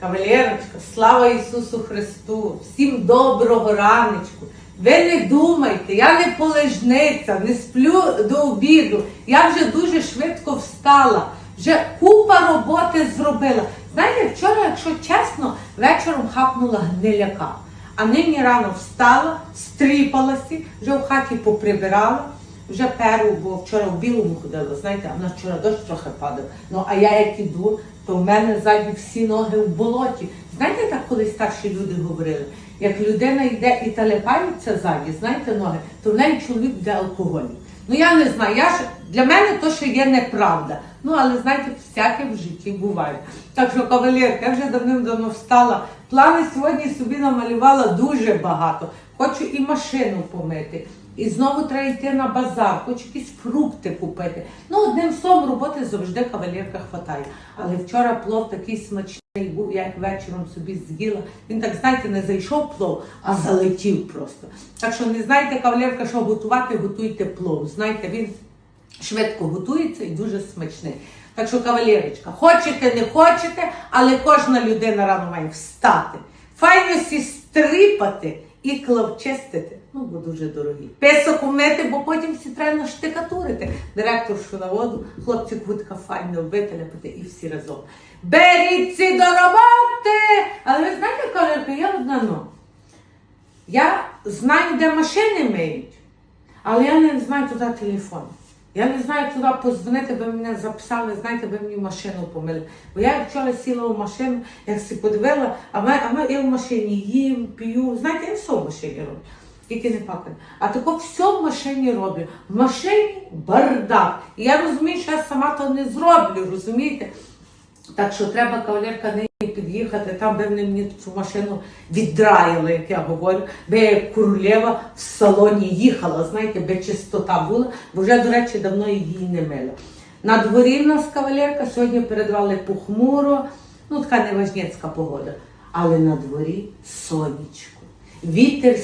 Кавалерочка, слава Ісусу Христу! Всім доброго раночку! Ви не думайте, я не полежниця, не сплю до обіду. Я вже дуже швидко встала, вже купа роботи зробила. Знаєте, вчора, якщо чесно, вечором хапнула гниляка. А нині рано встала, стріпалася, вже в хаті поприбирала, вже перу, бо вчора в білому ходила, знаєте, а в нас вчора дощ трохи падав. Ну а я як іду, то в мене ззаді всі ноги в болоті. Знаєте, так колись старші люди говорили, як людина йде і талепається ззаді, знаєте, ноги, то в неї чоловік буде алкоголік. Ну я не знаю, я ж для мене то ще є неправда. Ну але знаєте, всяке в житті буває. Так що, кавалерка, я вже давним-давно встала. Плани сьогодні собі намалювала дуже багато. Хочу і машину помити. І знову треба йти на базар, хочу якісь фрукти купити. Ну, одним словом, роботи завжди кавалерка хватає. Але вчора плов такий смачний був, я як вечором собі з'їла. Він так, знаєте, не зайшов плов, а залетів просто. Так що не знаєте, кавалерка, що готувати, готуйте плов. Знаєте, він швидко готується і дуже смачний. Так що, кавалерочка, хочете, не хочете, але кожна людина рано має встати. Файно сі стрипати і клавчестити. Ну, бо дуже дорогі. Песок умити, бо потім всі треба наштикатурити. Директоршу на воду, хлопці кутка файно вителяпати і всі разом. Беріться до роботи! Але ви знаєте, колеги, я одна ну. Я знаю, де машини миють, але я не знаю туди телефон. Я не знаю куди позвонити, ви мене записали, знаєте, ви мені машину помили. Бо я вчора сіла в машину, як си подивила, а ми, а ми я в машині їм, п'ю. Знаєте, я все в машині роблю. Тільки не пакаю. А тако все в машині роблю. В машині бардак. І я розумію, що я сама то не зроблю, розумієте? Так що треба кавалерка нині під'їхати, там би вони мені цю машину віддраїли, як я говорю, би як королева в салоні їхала, знаєте, би чистота була, бо вже, до речі, давно її не мила. На дворі в нас кавалерка сьогодні передавали похмуро, ну така неважнєцька погода. Але на дворі сонечко. Вітер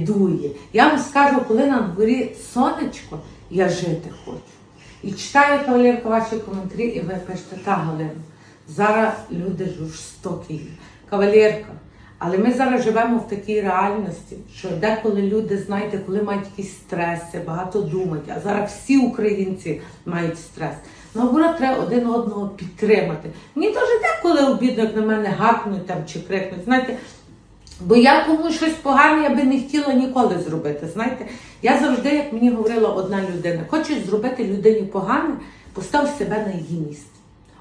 дує. Я вам скажу, коли на дворі сонечко, я жити хочу. І читаю кавалерка ваші коментарі, і ви пишете, та Галина, зараз люди жорстокі. Кавалерка, але ми зараз живемо в такій реальності, що деколи люди, знаєте, коли мають якісь стреси, багато думають, а зараз всі українці мають стрес. Наоборот, треба один одного підтримати. Мені теж деколи обідно, як на мене гакнуть там чи крикнуть. Знаєте, Бо я комусь щось погане я би не хотіла ніколи зробити. Знаєте, я завжди, як мені говорила одна людина, хочеш зробити людині погане, постав себе на її місце.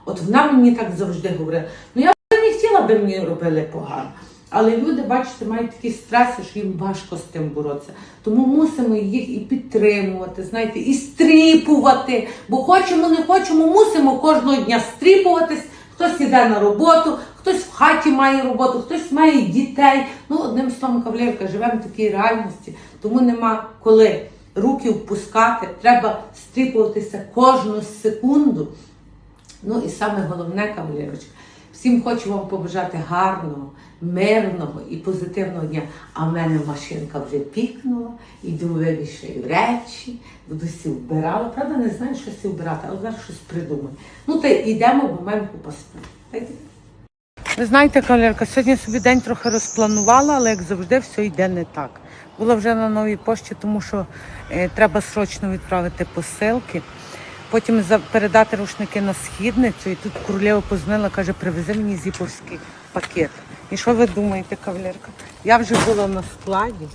От вона мені так завжди говорила. Ну я не хотіла би мені робили погано. Але люди, бачите, мають такі стреси, що їм важко з тим боротися. Тому мусимо їх і підтримувати, знаєте, і стріпувати. Бо хочемо, не хочемо, мусимо кожного дня стріпуватись. Хтось іде на роботу, хтось в хаті має роботу, хтось має дітей. Ну, одним словом, кавалерка, живемо в такій реальності, тому нема коли руки впускати. Треба стріпуватися кожну секунду. Ну і саме головне, кавалерочка, всім хочу вам побажати гарного, мирного і позитивного дня. А в мене машинка вже пікнула, іду вивішую речі, буду сі вбирала. Правда, не знаю, що сі вбирати, але зараз щось придумаю. Ну та йдемо, бо маємо купа. Ви знаєте, кавалерка, сьогодні собі день трохи розпланувала, але як завжди, все йде не так. Була вже на новій пошті, тому що е, треба срочно відправити посилки. Потім за- передати рушники на східницю. І тут королева позвонила, каже, привези мені зіповський пакет. І що ви думаєте, кавалерка? Я вже була на складі,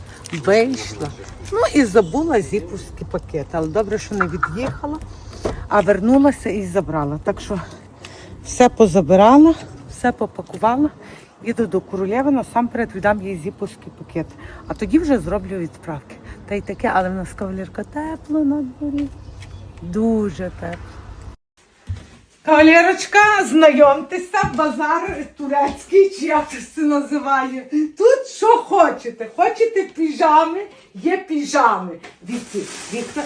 вийшла, ну і забула зіповський пакет. Але добре, що не від'їхала, а вернулася і забрала. Так що все позабирала, все попакувала. Їду до королеви, насамперед віддам їй зіповський пакет. А тоді вже зроблю відправки. Та й таке, але в нас кавалерка тепло на дворі. Дуже тепло. Кавалерочка, знайомтеся, базар турецький, чи як це називає. Тут що хочете. Хочете піжами, є піжами. Віці, Вікна,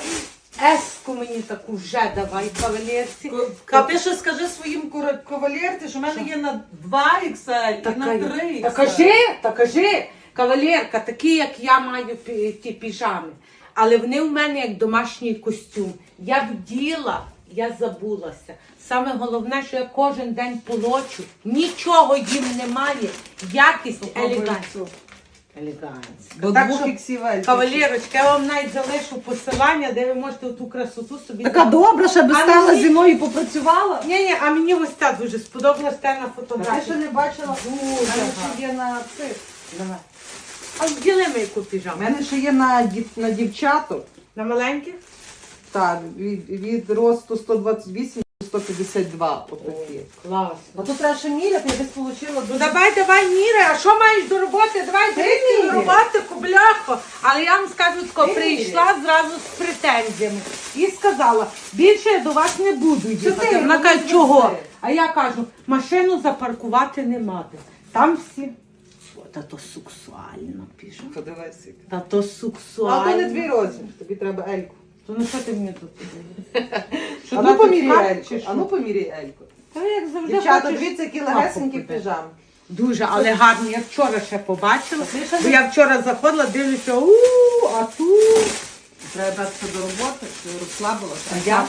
еску мені таку вже давай, кавалерці. А ти що скажи своїм кура- кавалерці, що в мене є на 2 XL і на 3 XL. Та кажи, та кажи, кавалерка, такі, як я маю пі- ті піжами. Але вони в мене як домашній костюм. Я вділа я забулася. Саме головне, що я кожен день полочу, нічого їм немає. Якість елегантська. До Так двох що, Кавалерочка, я вам навіть залишу посилання, де ви можете ту красоту собі. Така добра, щоб А стала мені- зі мною і попрацювала. Ні, ні, а мені ось ця дуже сподобалась те на Ти ще фотографії. не бачила? У мене ще є на цих. Давай. А вділи ми яку У піжаму? мене ще є на, дів... на дівчаток. На маленьких? Так, від, від росту 128 до 152 отакі. Класно. А тут треба ще міряти, я десь отримала Ну дуже... давай, давай, міри, а що маєш до роботи? Давай, бери до роботи, кубляхо. Але я вам скажу, тако, Ти прийшла зразу з претензіями і сказала, більше я до вас не буду їхати. ти? Вона каже, чого? А я кажу, машину запаркувати нема де. Там всі. О, Та то сексуально пише. Подивися. Та то А сексуально. то не твій розмір, тобі треба Ельку. То ну що ти мені тут? А ну поміряй Ельку, а ну поміряй Ельку. Та як завжди Дівчата, хочеш дивіться, які легесенькі купити. піжами. Дуже, але гарно. Я вчора ще побачила. Ти ще Бо не- я вчора заходила, дивлюся, у, а тут. Треба це до роботи, ти розслабилася. А я?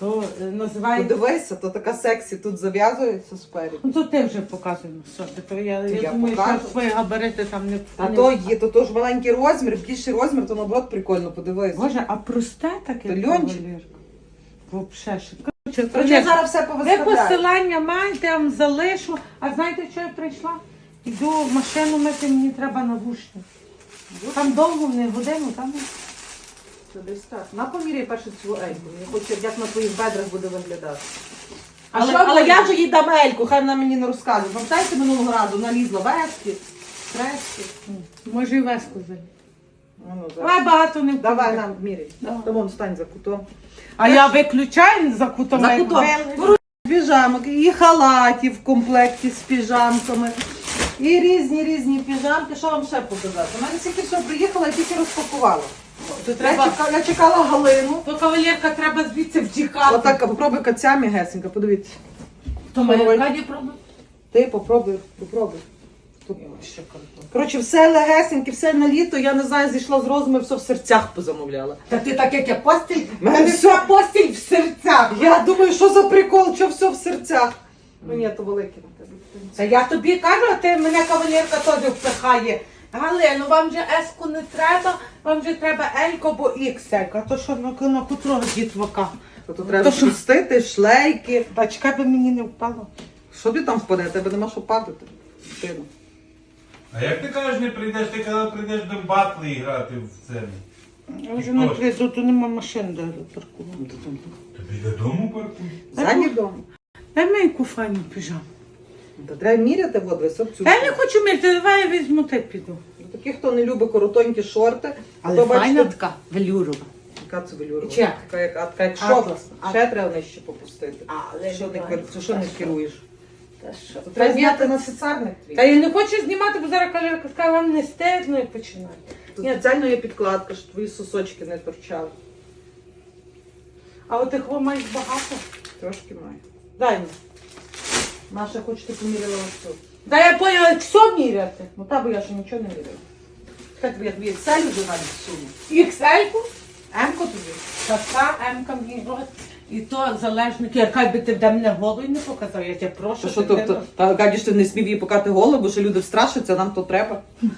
То е, називається. Подивися, то така сексі тут зав'язується спереду. Ну то ти вже показуй на собі. То я, я, Я думаю, покажу. що свої габарити там не. А не- то є, то, то ж маленький розмір, більший розмір, то наоборот прикольно, подивись. Боже, а просте таке. То льончик. Вообще ще. Коротше, Короче, зараз все Ви повиставляю. посилання маєте, я вам залишу. А знаєте, що я прийшла? Іду в машину мити, мені треба навушник. Там довго не годину, там. Це десь так. На поміряй першу цю ельку. Я хочу, як на твоїх бедрах буде виглядати. А але що але буде? я вже їй дам ельку, хай вона мені не розказує. Пам'ятаєте, минулого разу налізла вески, трески. Може і веску взяти. Ну, ну, зараз. Давай багато не Давай нам міряй. Давай. Та вон стань за кутом. А я виключаю за кутом. За кутом. Беру Піжамок, і халатів в комплекті з піжамками. І різні різні піжамки. Що вам ще показати? У мене тільки все приїхала, я тільки розпакувала. То Я треба. чекала, я чекала Галину. То кавалерка треба звідси втікати. Отак, попробуй кацями гесенька, подивіться. То моя Ой. Каді пробує. Ти попробуй, попробуй. Коротше, все легесеньке, все на літо, я не знаю, зійшла з розуму, все в серцях позамовляла. Та ти так, як я постіль, Мене мене все- вся постіль в серцях. Я думаю, що за прикол, що все в серцях. Ну ні, то велике на тебе. Та я тобі кажу, а ти мене кавалерка теж впихає. Галину, вам же еску не треба, вам же треба елько або ікселька. То що на, на котрого дітвака? То, то треба що? пустити, шлейки. Та чекай, би мені не впало. Що ти там впаде? Тебе нема що падати. Дитино. А як ти кажеш, не прийдеш, ти коли прийдеш до батли грати в це? Я вже не прийду, тут нема машин де паркувати. Тобі додому паркуй. Ззаді вдома. Дай мені яку файну піжаму. Та треба міряти висок цю. Я не хочу мірити, давай я візьму те піду. Такі, хто не любить коротонькі шорти, Але то бачите, файна така, велюрова. яка це велюрова. Чи як? Така як, а така як. Атлас. Ще треба нижче попустити. Але Що не, кер- що не керуєш? Та що? То треба зняти на соціальних твій. Та я не хочу знімати, бо зараз кавалерка скаже, вам не стидно і починає. Тут Ні. спеціально є підкладка, щоб твої сосочки не торчали. А от їх маєш багато. Трошки має. Дай мені. Маша, хоч ти поміряла ось тут. Та я поняла, як все міряти. Ну та, бо я ще нічого не міряла. Хай тобі як від селю вже навіть суну. XL-ку, Емко тобі. така М-ка мені от. І то залежно, яка би ти в мене голову не показав, я тебе прошу. Що, що ти тобто, та Гаді, що ти не смів її покати голову, бо що люди страшаться, нам то треба.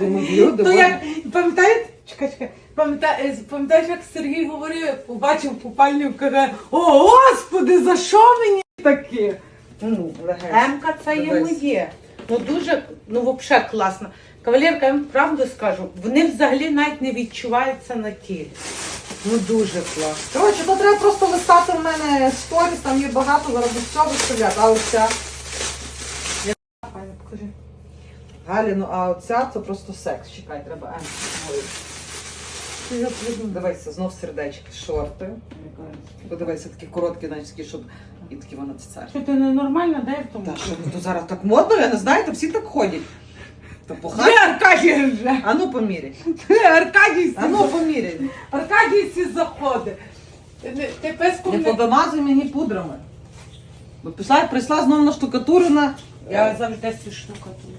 Думаю, люди, То боже. як, пам'ятаєте, чекай, чекай, пам'ятаєш, е, пам'ятаєш, як Сергій говорив, як побачив купальню, каже, о, господи, за що мені таке? Ну, Легенько. М-ка це є Дивись. моє. Ну дуже, ну взагалі класно. Кавалерка, я вам правду скажу, вони взагалі навіть не відчуваються на тілі. Ну дуже класно. Коротше, то треба просто листати в мене сторіс, там є багато, зараз без цього виставляти. А оця. Галі, ну а оця це просто секс. Чекай, треба М. Ти я придумала. Дивися, знов сердечки, шорти. Подивися, такі короткі, навіть щоб і такі вона цар. Що ти ненормальна, дай в тому? Та що то зараз так модно, я не знаю, то всі так ходять. Та похай. Аркадій вже. А ну поміряй. Аркадій А ну поміряй. Аркадій ці заходи. Ти, не- ти песком Не не... повимазуй мені пудрами. Бо пішла, прийшла знову на штукатурена. Я завжди цю штукатуру.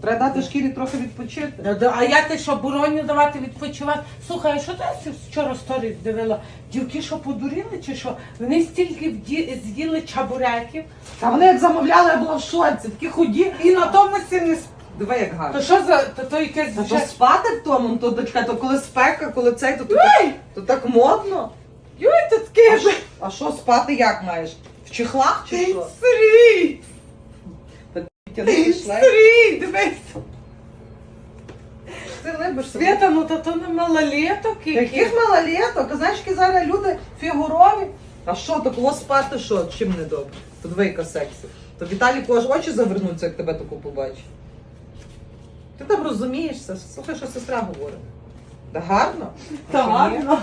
То треба дати шкірі трохи відпочити. Ну, А я ти що, буроню давати відпочивати? Слухай, а що ти вчора сторіс дивила? Дівки що подуріли чи що? Вони стільки вді- з'їли чабуреків, Та вони як замовляли, я була в шоці, такі худі. і на тому сі не сп- Диви, як гарно. То що за то, то якесь Та вже... то спати в тому, то дочка, то коли спека, коли цей, то, то, так, то так модно. Юй, то таке А ж. що, а що спати як маєш? В чехлах чи що? Срій! Тяни шлейф. Срій, дивись. Ти либиш собі. Свята, ну то то не малолеток Яких малолеток? Знаєш, які зараз люди фігурові? А що, то кого спати, що? Чим не добре? То двійка сексі. То Віталіку аж очі завернуться, як тебе таку побачить. Ти там розумієшся, слухай, що сестра говорить. Та гарно? Та гарно.